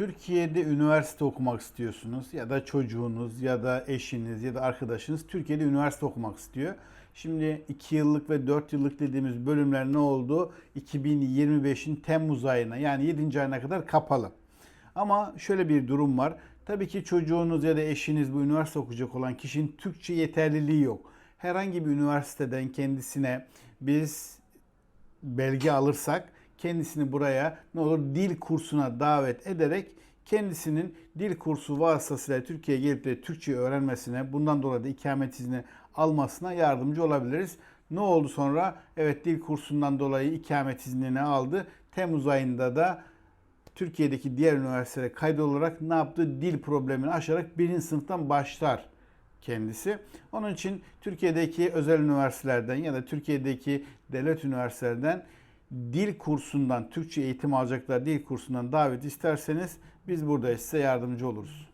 Türkiye'de üniversite okumak istiyorsunuz ya da çocuğunuz ya da eşiniz ya da arkadaşınız Türkiye'de üniversite okumak istiyor. Şimdi 2 yıllık ve 4 yıllık dediğimiz bölümler ne oldu? 2025'in Temmuz ayına yani 7. ayına kadar kapalı. Ama şöyle bir durum var. Tabii ki çocuğunuz ya da eşiniz bu üniversite okuyacak olan kişinin Türkçe yeterliliği yok. Herhangi bir üniversiteden kendisine biz belge alırsak kendisini buraya ne olur dil kursuna davet ederek kendisinin dil kursu vasıtasıyla Türkiye'ye gelip de Türkçe öğrenmesine, bundan dolayı da ikamet izni almasına yardımcı olabiliriz. Ne oldu sonra? Evet dil kursundan dolayı ikamet iznini aldı. Temmuz ayında da Türkiye'deki diğer üniversitelere kaydolarak ne yaptı? Dil problemini aşarak birinci sınıftan başlar kendisi. Onun için Türkiye'deki özel üniversitelerden ya da Türkiye'deki devlet üniversitelerden dil kursundan, Türkçe eğitim alacaklar dil kursundan davet isterseniz biz burada size yardımcı oluruz.